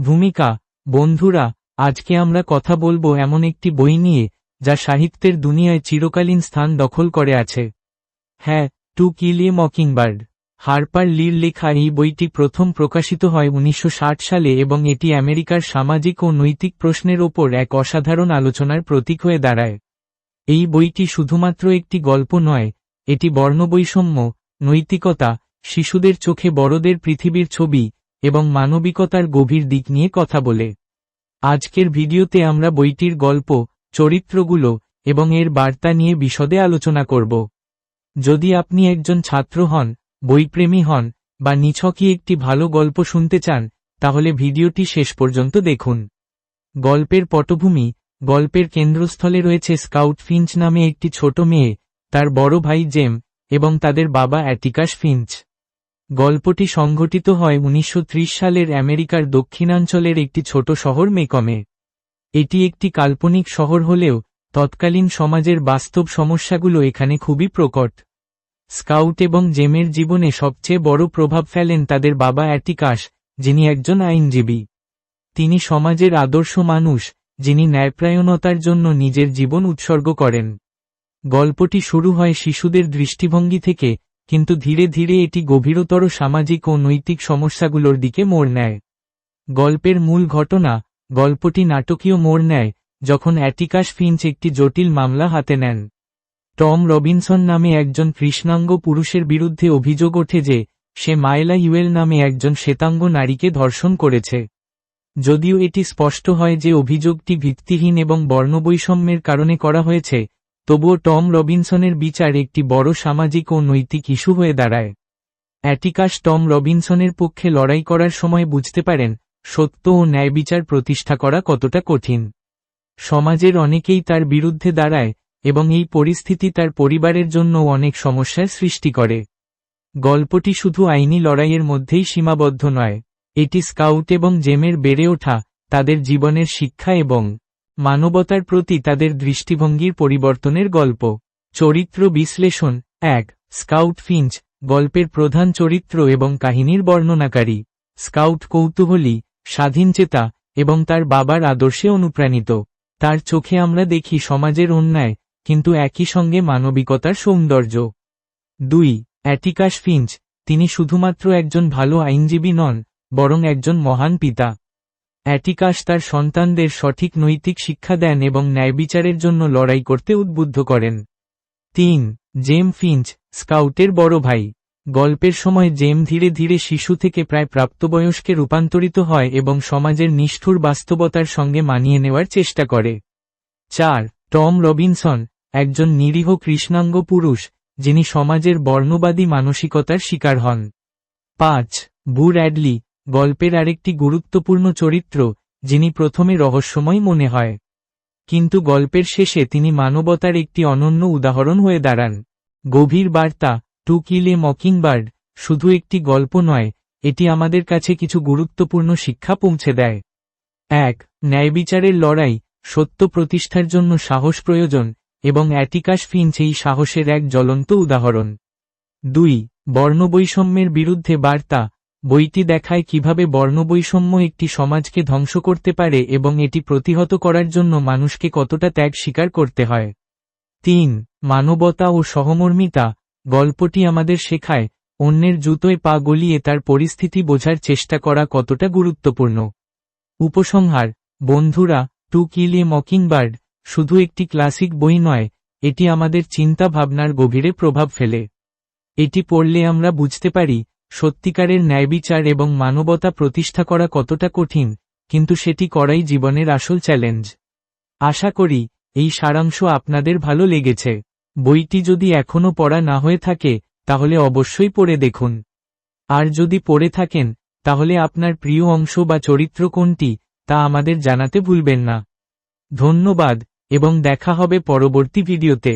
ভূমিকা, বন্ধুরা, আজকে আমরা কথা বলব এমন একটি বই নিয়ে, যা সাহিত্যের দুনিয়ায় চিরকালীন স্থান দখল করে আছে। হ্যাঁ To Kill a Mockingbird. Harper লির লেখা এই বইটি প্রথম প্রকাশিত হয় উনিশশো ষাট সালে এবং এটি আমেরিকার সামাজিক ও নৈতিক প্রশ্নের ওপর এক অসাধারণ আলোচনার প্রতীক হয়ে দাঁড়ায়। এই বইটি শুধুমাত্র একটি গল্প নয়, এটি বর্ণবৈষম্য, নৈতিকতা, শিশুদের চোখে বড়দের পৃথিবীর ছবি এবং মানবিকতার গভীর দিক নিয়ে কথা বলে। আজকের ভিডিওতে আমরা বইটির গল্প, চরিত্রগুলো এবং এর বার্তা নিয়ে বিশদে আলোচনা করব। যদি আপনি একজন ছাত্র হন, বইপ্রেমী হন বা নিছকই একটি ভালো গল্প শুনতে চান, তাহলে ভিডিওটি শেষ পর্যন্ত দেখুন। গল্পের পটভূমি, গল্পের কেন্দ্রস্থলে রয়েছে স্কাউট ফিঞ্চ নামে একটি ছোট মেয়ে, তার বড় ভাই জেম এবং তাদের বাবা অ্যাটিকাস ফিঞ্চ। গল্পটি সংঘটিত হয় উনিশশো ত্রিশ সালের আমেরিকার দক্ষিণাঞ্চলের একটি ছোট শহর মেকমে। এটি একটি কাল্পনিক শহর হলেও, তৎকালীন সমাজের বাস্তব সমস্যাগুলো এখানে খুবই প্রকট। স্কাউট এবং জেমের জীবনে সবচেয়ে বড় প্রভাব ফেলেন তাদের বাবা অ্যাটিকাস, যিনি একজন আইনজীবী। তিনি সমাজের আদর্শ মানুষ, যিনি ন্যায়প্রায়ণতার জন্য নিজের জীবন উৎসর্গ করেন। গল্পটি শুরু হয় শিশুদের দৃষ্টিভঙ্গি থেকে কিন্তু ধীরে ধীরে এটি গভীরতর সামাজিক ও নৈতিক সমস্যাগুলোর দিকে মোড় নেয়। গল্পের মূল ঘটনা, গল্পটি নাটকীয় মোড় নেয়, যখন অ্যাটিকাস ফিঞ্চ একটি জটিল মামলা হাতে নেন। টম রবিনসন নামে একজন কৃষ্ণাঙ্গ পুরুষের বিরুদ্ধে অভিযোগ ওঠে যে, সে মায়লা ইউয়েল নামে একজন শ্বেতাঙ্গ নারীকে ধর্ষণ করেছে। যদিও এটি স্পষ্ট হয় যে অভিযোগটি ভিত্তিহীন এবং বর্ণবৈষম্যের কারণে করা হয়েছে তবুও টম রবিনসনের বিচার একটি বড় সামাজিক ও নৈতিক ইস্যু হয়ে দাঁড়ায়। অ্যাটিকাস টম রবিনসনের পক্ষে লড়াই করার সময় বুঝতে পারেন, সত্য ও ন্যায় বিচার প্রতিষ্ঠা করা কতটা কঠিন। সমাজের অনেকেই তার বিরুদ্ধে দাঁড়ায়, এবং এই পরিস্থিতি তার পরিবারের জন্য অনেক সমস্যার সৃষ্টি করে। গল্পটি শুধু আইনি লড়াইয়ের মধ্যেই সীমাবদ্ধ নয়, এটি স্কাউট এবং জেমের বেড়ে ওঠা, তাদের জীবনের শিক্ষা এবং মানবতার প্রতি তাদের দৃষ্টিভঙ্গির পরিবর্তনের গল্প। চরিত্র বিশ্লেষণ, এক, স্কাউট ফিঞ্চ, গল্পের প্রধান চরিত্র এবং কাহিনীর বর্ণনাকারী। স্কাউট কৌতূহলী স্বাধীনচেতা এবং তার বাবার আদর্শে অনুপ্রাণিত। তার চোখে আমরা দেখি সমাজের অন্যায়, কিন্তু একই সঙ্গে মানবিকতার সৌন্দর্য। দুই, অ্যাটিকাস ফিঞ্চ, তিনি শুধুমাত্র একজন ভালো আইনজীবী নন, বরং একজন মহান পিতা। অ্যাটিকাস তার সন্তানদের সঠিক নৈতিক শিক্ষা দেন এবং ন্যায়বিচারের জন্য লড়াই করতে উদ্বুদ্ধ করেন। তিন, জেম ফিঞ্চ, স্কাউটের বড় ভাই। গল্পের সময় জেম ধীরে ধীরে শিশু থেকে প্রায় প্রাপ্তবয়স্কে রূপান্তরিত হয় এবং সমাজের নিষ্ঠুর বাস্তবতার সঙ্গে মানিয়ে নেওয়ার চেষ্টা করে। চার, টম রবিনসন, একজন নিরীহ কৃষ্ণাঙ্গ পুরুষ, যিনি সমাজের বর্ণবাদী মানসিকতার শিকার হন। পাঁচ, বু অ্যাডলি গল্পের আরেকটি গুরুত্বপূর্ণ চরিত্র, যিনি প্রথমে রহস্যময় মনে হয়। কিন্তু গল্পের শেষে তিনি মানবতার একটি অনন্য উদাহরণ হয়ে দাঁড়ান। গভীর বার্তা, টু কিল এ মকিংবার্ড, শুধু একটি গল্প নয়, এটি আমাদের কাছে কিছু গুরুত্বপূর্ণ শিক্ষা পৌঁছে দেয়। এক ন্যায়বিচারের লড়াই, সত্য প্রতিষ্ঠার জন্য সাহস প্রয়োজন, এবং অ্যাটিকাস ফিঞ্চ এই সাহসের এক জ্বলন্ত উদাহরণ। দুই, বর্ণবৈষম্যের বিরুদ্ধে বার্তা বইটি দেখায় কীভাবে বর্ণবৈষম্য একটি সমাজকে ধ্বংস করতে পারে এবং এটি প্রতিহত করার জন্য মানুষকে কতটা ত্যাগ স্বীকার করতে হয়। তিন, মানবতা ও সহমর্মিতা। গল্পটি আমাদের শেখায়, অন্যের জুতোয় পা গলিয়ে তার পরিস্থিতি বোঝার চেষ্টা করা কতটা গুরুত্বপূর্ণ। উপসংহার, বন্ধুরা, টু কিল এ মকিংবার্ড, শুধু একটি ক্লাসিক বই নয়, এটি আমাদের চিন্তা ভাবনার গভীরে প্রভাব ফেলে। এটি পড়লে আমরা বুঝতে পারি সত্যিকারের ন্যায়বিচার এবং মানবতা প্রতিষ্ঠা করা কতটা কঠিন, কিন্তু সেটি করাই জীবনের আসল চ্যালেঞ্জ। আশা করি, এই সারাংশ আপনাদের ভালো লেগেছে। বইটি যদি এখনও পড়া না হয়ে থাকে, তাহলে অবশ্যই পড়ে দেখুন। আর যদি পড়ে থাকেন, তাহলে আপনার প্রিয় অংশ বা চরিত্র কোনটি, তা আমাদের জানাতে ভুলবেন না। ধন্যবাদ, এবং দেখা হবে পরবর্তী ভিডিওতে।